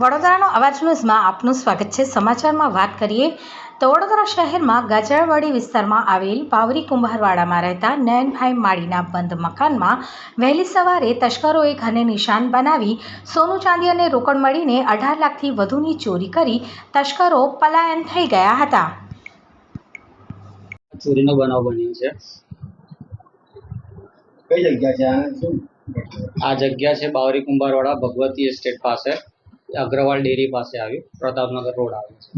વડોદરાનો અવાજ ન્યૂઝમાં આપનું સ્વાગત છે. સમાચારમાં વાત કરીએ તો વડોદરા શહેરમાં ગાજરાવાડી વિસ્તારમાં આવેલ પાવરી કુંભારવાડામાં રહેતા નયનભાઈ માળીના બંધ મકાનમાં વહેલી સવારે તસ્કરોએ ઘરને નિશાન બનાવી સોનું ચાંદી અને રોકડ મળીને અઢાર લાખથી વધુની ચોરી કરી તસ્કરો પલાયન થઈ ગયા હતા. ચોરીનો બનાવ બન્યો છે. કઈ જગ્યા છે આ જગ્યા છે બાવરી કુંભારવાડા ભગવતી એસ્ટેટ પાસે. અગ્રવાલ ડેરી પાસે આવ્યું. પ્રતાપનગર રોડ આવે છે.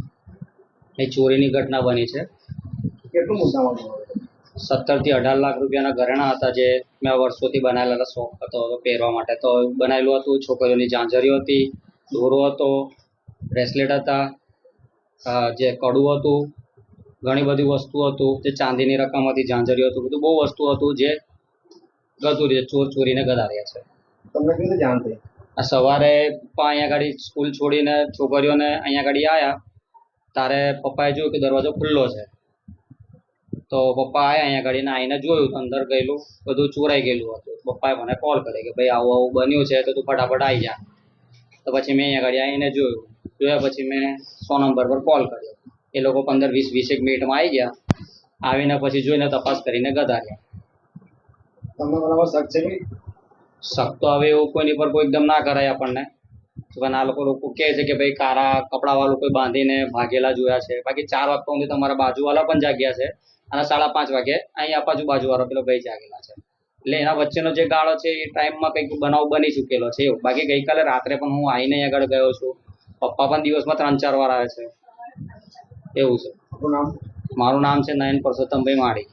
એ ચોરીની ઘટના બની છે. કેટલું મુદ્દામાં સત્તરથી અઢાર લાખ રૂપિયાના ઘરેણા હતા જે મેં વર્ષોથી બનાવેલા શોખ હતો પહેરવા માટે. તો બનાવેલું હતું છોકરીઓની ઝાંઝરીઓ હતી દોરો હતો બ્રેસલેટ હતા જે કડું હતું ઘણી બધી વસ્તુ હતું જે ચાંદીની રકમ હતી ઝાંઝરીઓ હતું બધું બહુ વસ્તુ હતું જે ગતું રીતે ચોર ચોરીને ગદાર્યા છે. તમને કેવી જાણ થઈ? સવારે પપ્પા અહીંયા ગાડી સ્કૂલ છોડીને, છોકરીઓને અહીંયા ગાડી આવ્યા તારે પપ્પાએ જોયું કે દરવાજો ખુલ્લો છે. તો પપ્પા આવ્યા અહીંયા ગાડીને આવીને જોયું તો અંદર ગયેલું, બધું ચોરાઈ ગયેલું હતું. પપ્પાએ મને કોલ કર્યો કે ભાઈ, આવું આવું બન્યું છે, તો તું ફટાફટ આવી જા. તો પછી મેં અહીંયા ગાડી આવીને જોયું. જોયા પછી મેં સો નંબર પર કોલ કર્યો. એ લોકો પંદર, વીસ વીસેક મિનિટમાં આવી ગયા. આવીને પછી જોઈને તપાસ કરીને ગધાર્યા તમને બરાબર શક છે શક તો હવે એવું કોઈની પર કોઈ એકદમ ના કરાય આપણને. પણ આ લોકો લોકો કહે છે કે ભાઈ કારા કપડાવાળું કોઈ બાંધીને ભાગેલા જોયા છે. બાકી ચાર વાગતા સુધી તમારા બાજુવાળા પણ જાગ્યા છે. અને સાડા પાંચ વાગે અહીંયા બાજુ બાજુવાળો પેલો ભાઈ જાગેલા છે. એટલે એના વચ્ચેનો જે ગાળો છે એ ટાઈમમાં કંઈક બનાવ બની ચૂકેલો છે એવું. બાકી ગઈકાલે રાત્રે પણ હું આવીને આગળ ગયો છું. પપ્પા પણ દિવસમાં ત્રણ ચાર વાર આવે છે. એવું છે. આપણું નામ? મારું નામ છે નયન પરસોત્તમભાઈ માળી.